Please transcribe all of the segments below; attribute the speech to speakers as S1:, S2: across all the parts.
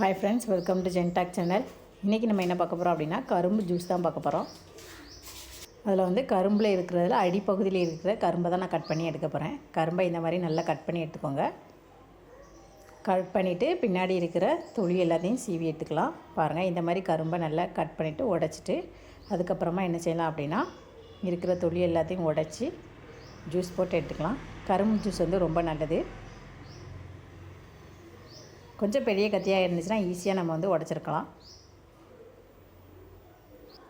S1: Hi friends welcome to ஜென்டாக் channel இன்றைக்கி நம்ம என்ன பார்க்க போகிறோம் அப்படின்னா கரும்பு ஜூஸ் தான் பார்க்க போகிறோம் அதில் வந்து கரும்பில் இருக்கிறதுல அடிப்பகுதியில் இருக்கிற கரும்பை தான் நான் கட் பண்ணி எடுக்க போகிறேன் கரும்பை இந்த மாதிரி நல்லா கட் பண்ணி எடுத்துக்கோங்க. கட் பண்ணிவிட்டு பின்னாடி இருக்கிற தொளி எல்லாத்தையும் சீவி எடுத்துக்கலாம். பாருங்கள் இந்த மாதிரி கரும்பை நல்லா கட் பண்ணிவிட்டு உடச்சிட்டு அதுக்கப்புறமா என்ன செய்யலாம் அப்படின்னா இருக்கிற தொளி எல்லாத்தையும் உடச்சி ஜூஸ் போட்டு எடுத்துக்கலாம். கரும்பு ஜூஸ் வந்து ரொம்ப நல்லது. கொஞ்சம் பெரிய கத்தியாக இருந்துச்சுன்னா ஈஸியாக நம்ம வந்து உடச்சிருக்கலாம்.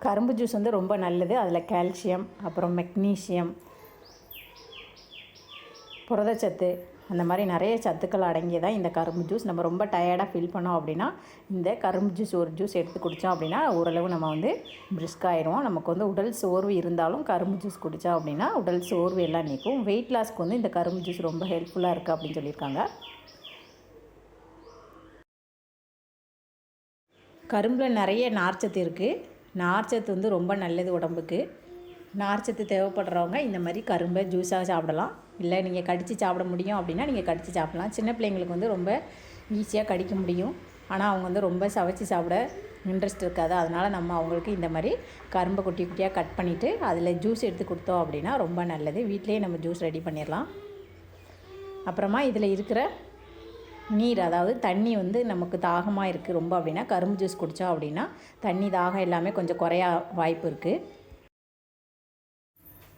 S1: கரும்பு ஜூஸ் வந்து ரொம்ப நல்லது. அதில் கால்சியம் அப்புறம் மெக்னீஷியம் புரதச்சத்து அந்த மாதிரி நிறைய சத்துக்கள் அடங்கியதான் இந்த கரும்பு ஜூஸ் நம்ம ரொம்ப டயர்டாக ஃபீல் பண்ணோம் அப்படின்னா இந்த கரும்பு ஜூஸ் ஒரு ஜூஸ் எடுத்து குடித்தோம் அப்படின்னா ஓரளவு நம்ம வந்து பிரிஸ்காயிடுவோம் நமக்கு வந்து உடல் சோர்வு இருந்தாலும் கரும்பு ஜூஸ் குடித்தோம் அப்படின்னா உடல் சோர்வு எல்லாம் நீக்கும். வெயிட் லாஸ்க்கு வந்து இந்த கரும்பு ஜூஸ் ரொம்ப ஹெல்ப்ஃபுல்லாக இருக்குது அப்படின்னு சொல்லியிருக்காங்க. கரும்பில் நிறைய நார்ச்சத்து இருக்குது நார்ச்சத்து வந்து ரொம்ப நல்லது உடம்புக்கு. நார்ச்சத்து தேவைப்படுறவங்க இந்த மாதிரி கரும்பை ஜூஸாக சாப்பிடலாம். இல்லை நீங்கள் கடித்து சாப்பிட முடியும் அப்படின்னா நீங்கள் கடித்து சாப்பிடலாம். சின்ன பிள்ளைங்களுக்கு வந்து ரொம்ப ஈஸியாக கடிக்க முடியும். ஆனால் அவங்க வந்து ரொம்ப சவைச்சி சாப்பிட இன்ட்ரெஸ்ட் இருக்காது. அதனால் நம்ம அவங்களுக்கு இந்த மாதிரி கரும்பை குட்டி குட்டியாக கட் பண்ணிவிட்டு அதில் ஜூஸ் எடுத்து கொடுத்தோம் அப்படின்னா ரொம்ப நல்லது. வீட்டிலேயே நம்ம ஜூஸ் ரெடி பண்ணிடலாம். அப்புறமா இதில் இருக்கிற நீர் அதாவது தண்ணி வந்து நமக்கு தாகமாக இருக்குது ரொம்ப அப்படின்னா கரும்பு ஜூஸ் குடித்தோம் அப்படின்னா தண்ணி தாகம் எல்லாமே கொஞ்சம் குறைய வாய்ப்பு இருக்குது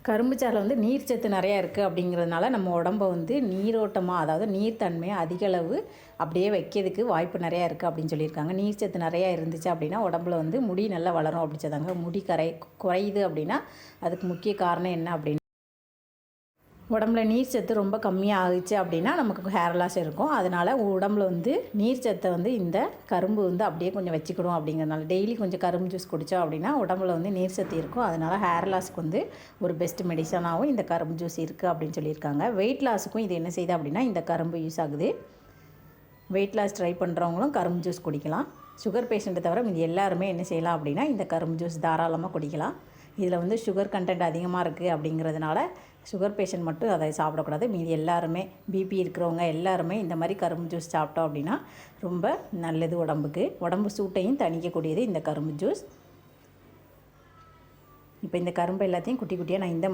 S1: கரும்பு சாறில் வந்து நீர் சத்து நிறையா இருக்குது அப்படிங்கிறதுனால நம்ம உடம்ப வந்து நீரோட்டமாக அதாவது நீர்த்தன்மையை அதிகளவு அப்படியே வைக்கிறதுக்கு வாய்ப்பு நிறையா இருக்குது அப்படின்னு சொல்லியிருக்காங்க. நீர் சத்து நிறையா இருந்துச்சு அப்படின்னா உடம்புல வந்து முடி நல்லா வளரும் அப்படி சொன்னாங்க. முடி கரை குறையுது அப்படின்னா அதுக்கு முக்கிய காரணம் என்ன அப்படின்னு உடம்புல நீர் சத்து ரொம்ப கம்மியாக ஆகிச்சு அப்படின்னா நமக்கு ஹேர் லாஸ் இருக்கும். அதனால் உடம்புல வந்து நீர் சத்தை வந்து இந்த கரும்பு வந்து அப்படியே கொஞ்சம் வச்சுக்கிடும் அப்படிங்கிறதுனால. டெய்லி கொஞ்சம் கரும்பு ஜூஸ் குடித்தோம் அப்படின்னா உடம்புல வந்து நீர் சத்து இருக்கும். அதனால் ஹேர் லாஸ்க்கு வந்து ஒரு பெஸ்ட் மெடிசனாகவும் இந்த கரும்பு ஜூஸ் இருக்குது அப்படின்னு சொல்லியிருக்காங்க. வெயிட் லாஸுக்கும் இது என்ன செய்யுது அப்படின்னா இந்த கரும்பு யூஸ் ஆகுது. வெயிட் லாஸ் ட்ரை பண்ணுறவங்களும் கரும்பு ஜூஸ் குடிக்கலாம். சுகர் பேஷண்ட்டை தவிர இது எல்லாருமே என்ன செய்யலாம் அப்படின்னா இந்த கரும்பு ஜூஸ் தாராளமாக குடிக்கலாம். இதில் வந்து சுகர் கண்டென்ட் அதிகமாக இருக்குது அப்படிங்கிறதுனால சுகர் பேஷண்ட் மட்டும் அதை சாப்பிடக்கூடாது. மீதி எல்லாருமே பிபி இருக்கிறவங்க எல்லாருமே இந்த மாதிரி கரும்பு ஜூஸ் சாப்பிட்டோம் அப்படின்னா ரொம்ப நல்லது உடம்புக்கு. உடம்பு சூட்டையும் தணிக்கக்கூடியது இந்த கரும்பு ஜூஸ் இப்போ இந்த கரும்பு எல்லாத்தையும் குட்டி குட்டியாக நான் இந்த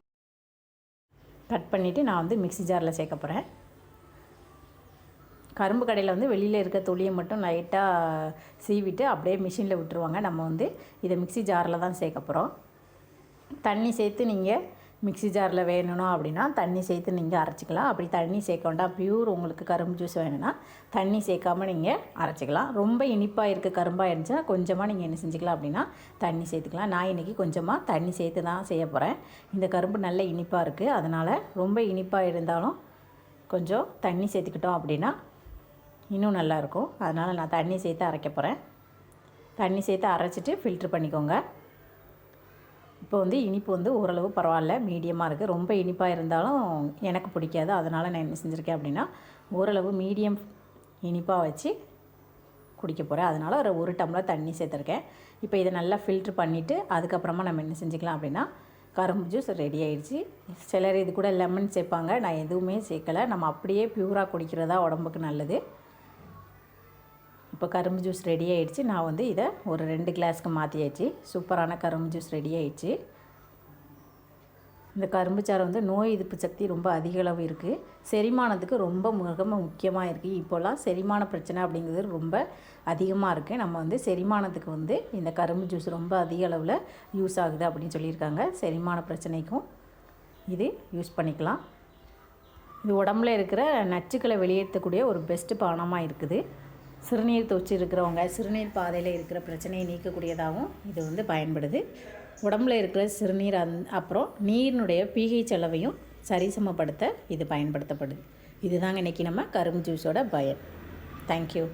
S1: கட் பண்ணிவிட்டு நான் வந்து மிக்சி ஜாரில் சேர்க்க போகிறேன் கரும்பு கடையில் வந்து வெளியில் இருக்க துளியை மட்டும் லைட்டாக சீவிட்டு அப்படியே மிஷினில் விட்டுருவாங்க. நம்ம வந்து இதை மிக்சி ஜாரில் தான் சேர்க்க போகிறோம் தண்ணி சேர்த்து நீங்கள் மிக்சி ஜாரில் வேணும்னா அப்படின்னா தண்ணி சேர்த்து நீங்கள் அரைச்சிக்கலாம். அப்படி தண்ணி சேர்க்க வேண்டாம். ப்யூர் உங்களுக்கு கரும்பு ஜூஸ் வேணும்னா தண்ணி சேர்க்காமல் நீங்கள் அரைச்சிக்கலாம். ரொம்ப இனிப்பாக இருக்க கரும்பாக இருந்துச்சுன்னா கொஞ்சமாக நீங்கள் என்ன செஞ்சுக்கலாம் அப்படின்னா தண்ணி சேர்த்துக்கலாம். நான் இன்றைக்கி கொஞ்சமாக தண்ணி சேர்த்து தான் செய்ய போகிறேன். இந்த கரும்பு நல்ல இனிப்பாக இருக்குது. அதனால் ரொம்ப இனிப்பாக இருந்தாலும் கொஞ்சம் தண்ணி சேர்த்துக்கிட்டோம் அப்படின்னா இன்னும் நல்லாயிருக்கும் அதனால் நான் தண்ணி சேர்த்து அரைக்க போகிறேன். தண்ணி சேர்த்து அரைச்சிட்டு ஃபில்ட்ரு பண்ணிக்கோங்க. இப்போ வந்து இனிப்பு வந்து ஓரளவு பரவாயில்ல மீடியமாக இருக்குது ரொம்ப இனிப்பாக இருந்தாலும் எனக்கு பிடிக்காது. அதனால் நான் என்ன செஞ்சுருக்கேன் அப்படின்னா ஓரளவு மீடியம் இனிப்பாக வச்சு குடிக்க போகிறேன் அதனால் ஒரு ஒரு டம்ளர் தண்ணி சேர்த்துருக்கேன். இப்போ இதை நல்லா ஃபில்ட்ரு பண்ணிவிட்டு அதுக்கப்புறமா நம்ம என்ன செஞ்சுக்கலாம் அப்படின்னா கரும்பு ஜூஸ் ரெடி ஆகிடுச்சு சிலர் இது கூட லெமன் சேர்ப்பாங்க. நான் எதுவுமே சேர்க்கலை. நம்ம அப்படியே ப்யூராக குடிக்கிறதா உடம்புக்கு நல்லது. இப்போ கரும்பு ஜூஸ் ரெடி ஆகிடுச்சு நான் வந்து இதை ஒரு ரெண்டு கிளாஸ்க்கு மாற்றியாச்சு சூப்பரான கரும்பு ஜூஸ் ரெடி ஆகிடுச்சு இந்த கரும்பு சாறு வந்து நோய் எதிர்ப்பு சக்தி ரொம்ப அதிக அளவு இருக்குது செரிமானத்துக்கு ரொம்ப மிக முக்கியமாக இருக்குது இப்போல்லாம் செரிமான பிரச்சனை அப்படிங்கிறது ரொம்ப அதிகமாக இருக்குது நம்ம வந்து செரிமானத்துக்கு வந்து இந்த கரும்பு ஜூஸ் ரொம்ப அதிக அளவில் யூஸ் ஆகுது அப்படின்னு சொல்லியிருக்காங்க. செரிமான பிரச்சனைக்கும் இது யூஸ் பண்ணிக்கலாம். இது உடம்புல இருக்கிற நச்சுக்களை வெளியேற்றக்கூடிய ஒரு பெஸ்ட்டு பானமாக இருக்குது. சிறுநீர் தொச்சு இருக்கிறவங்க சிறுநீர் பாதையில் இருக்கிற பிரச்சனையை நீக்கக்கூடியதாகவும் இது வந்து பயன்படுது. உடம்புல இருக்கிற சிறுநீர் அந் அப்புறம் நீரினுடைய பிஹெச் அளவையும் சரிசமப்படுத்த இது பயன்படுத்தப்படுது. இதுதாங்க இன்றைக்கி நம்ம கரும்பு ஜூஸோட பயன். தேங்க்யூ